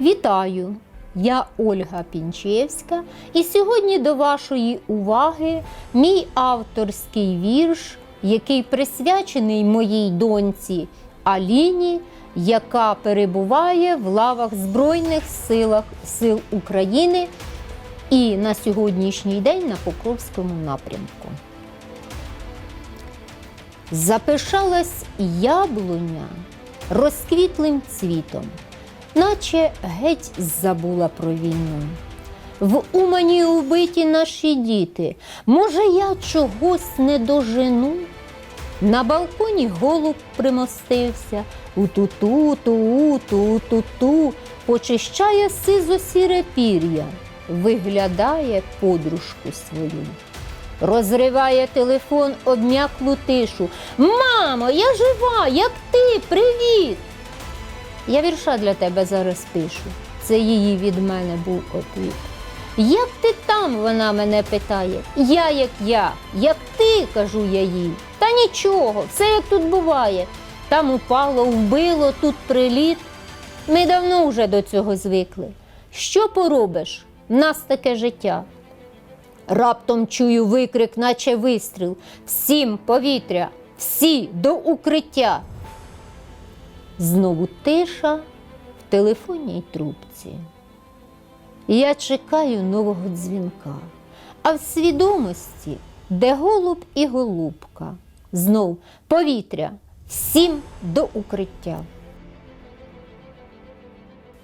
Вітаю! Я Ольга Пінчевська, і сьогодні до вашої уваги мій авторський вірш, який присвячений моїй доньці Аліні, яка перебуває в лавах Збройних силах, сил України і на сьогоднішній день на Покровському напрямку. Запишалась яблуня розквітлим цвітом, наче геть забула про війну. В Умані убиті наші діти. Може, я чогось не дожену? На балконі голуб примостився, у-ту-ту, ту, ту, ту, ту, почищає сизо сіре пір'я, виглядає подружку свою. Розриває телефон обм'яклу тишу. Мамо, я жива, як ти, привіт! Я вірша для тебе зараз пишу. Це її від мене був отвіт. Як ти там? Вона мене питає. Я як я, як ти, кажу я їй. Та нічого, все як тут буває. Там упало, вбило, тут приліт. Ми давно вже до цього звикли. Що поробиш? В нас таке життя. Раптом чую викрик, наче вистріл. Всім повітря, всі до укриття. Знову тиша в телефонній трубці. Я чекаю нового дзвінка, а в свідомості, де голуб і голубка, знов повітря, всім до укриття.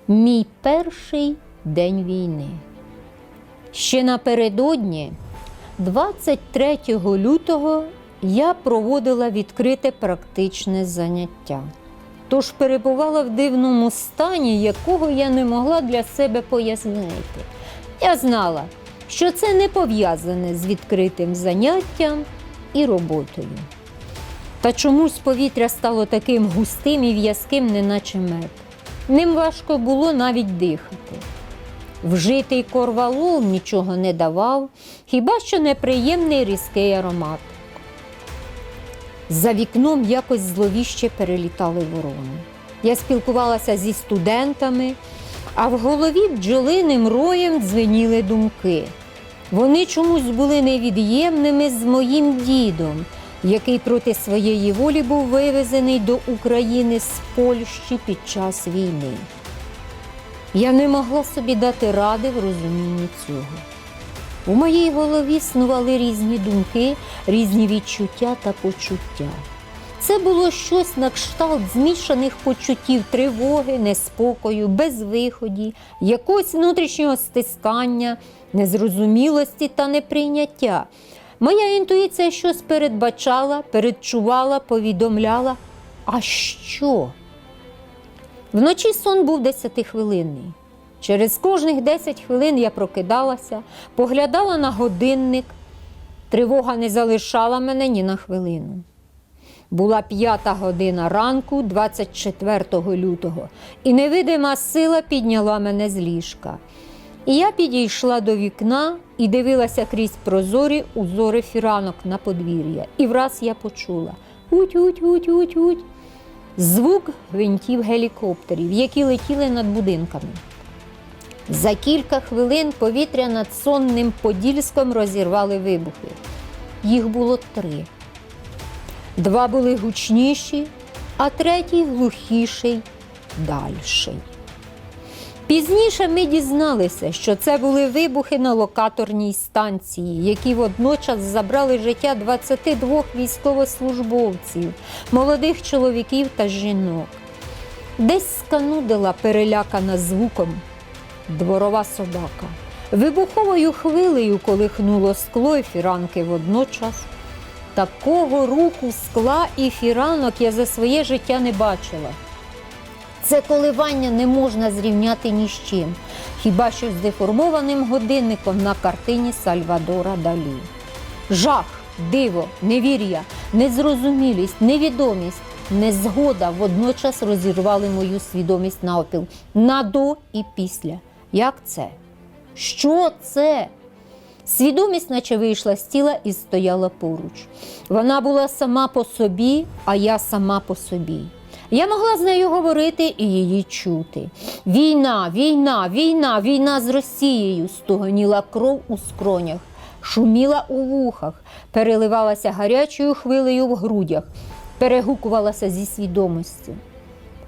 Мій перший день війни. Ще напередодні, 23 лютого, я проводила відкрите практичне заняття. Тож перебувала в дивному стані, якого я не могла для себе пояснити. Я знала, що це не пов'язане з відкритим заняттям і роботою. Та чомусь повітря стало таким густим і в'язким, неначе мед. Ним важко було навіть дихати. Вжитий корвалол нічого не давав, хіба що неприємний різкий аромат. За вікном якось зловіще перелітали ворони. Я спілкувалася зі студентами, а в голові бджолиним роєм дзвеніли думки. Вони чомусь були невід'ємними з моїм дідом, який проти своєї волі був вивезений до України з Польщі під час війни. Я не могла собі дати ради в розумінні цього. У моїй голові снували різні думки, різні відчуття та почуття. Це було щось на кшталт змішаних почуттів тривоги, неспокою, безвиході, якогось внутрішнього стискання, незрозумілості та неприйняття. Моя інтуїція щось передбачала, передчувала, повідомляла. А що? Вночі сон був десятихвилинний. Через кожних 10 хвилин я прокидалася, поглядала на годинник. Тривога не залишала мене ні на хвилину. Була п'ята година ранку, 24 лютого, і невидима сила підняла мене з ліжка. І я підійшла до вікна і дивилася крізь прозорі узори фіранок на подвір'я. І враз я почула гуть-гуть-гуть-гуть-гуть. Звук гвинтів гелікоптерів, які летіли над будинками. За кілька хвилин повітря над сонним Подільськом розірвали вибухи. Їх було три. Два були гучніші, а третій глухіший, дальший. Пізніше ми дізналися, що це були вибухи на локаторній станції, які водночас забрали життя 22 військовослужбовців, молодих чоловіків та жінок. Десь сканудила перелякана звуком дворова собака. Вибуховою хвилею колихнуло скло і фіранки водночас. Такого руху скла і фіранок я за своє життя не бачила. Це коливання не можна зрівняти ні з чим, хіба що з деформованим годинником на картині Сальвадора Далі. Жах, диво, невір'я, незрозумілість, невідомість, незгода водночас розірвали мою свідомість навпіл на до і після. Як це? Що це? Свідомість, наче вийшла з тіла і стояла поруч. Вона була сама по собі, а я сама по собі. Я могла з нею говорити і її чути. Війна, війна, війна, війна з Росією стогоніла кров у скронях, шуміла у вухах, переливалася гарячою хвилею в грудях, перегукувалася зі свідомості.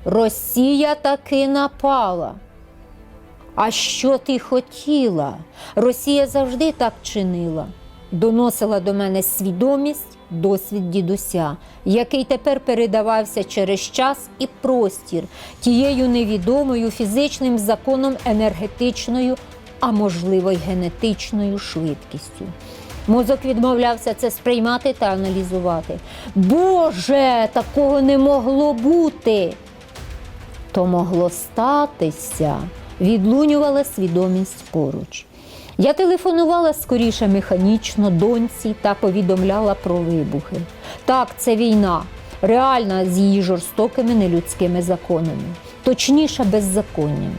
Росія таки напала. А що ти хотіла? Росія завжди так чинила. Доносила до мене свідомість, досвід дідуся, який тепер передавався через час і простір тією невідомою фізичним законом енергетичною, а можливо й генетичною швидкістю. Мозок відмовлявся це сприймати та аналізувати. Боже, такого не могло бути! то могло статися, відлунювала свідомість поруч. Я телефонувала скоріше механічно доньці та повідомляла про вибухи. Так, це війна, реальна з її жорстокими нелюдськими законами, точніше беззаконням.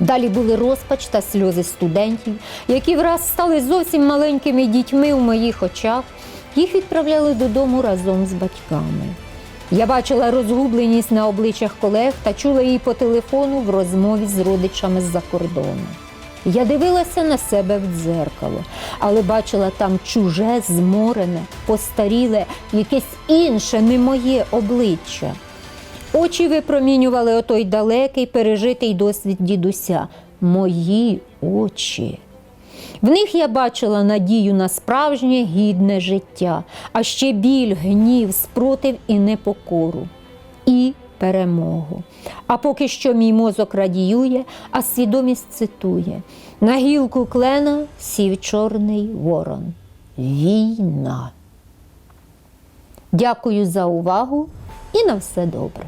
Далі були розпач та сльози студентів, які враз стали зовсім маленькими дітьми у моїх очах. Їх відправляли додому разом з батьками. Я бачила розгубленість на обличчях колег та чула її по телефону в розмові з родичами з-за кордону. Я дивилася на себе в дзеркало, але бачила там чуже, зморене, постаріле, якесь інше, не моє обличчя. Очі випромінювали отой далекий пережитий досвід дідуся. Мої очі. В них я бачила надію на справжнє гідне життя, а ще біль, гнів, спротив і непокору. І перемогу. А поки що мій мозок радіює, а свідомість цитує: на гілку клена сів чорний ворон. Війна. Дякую за увагу і на все добре.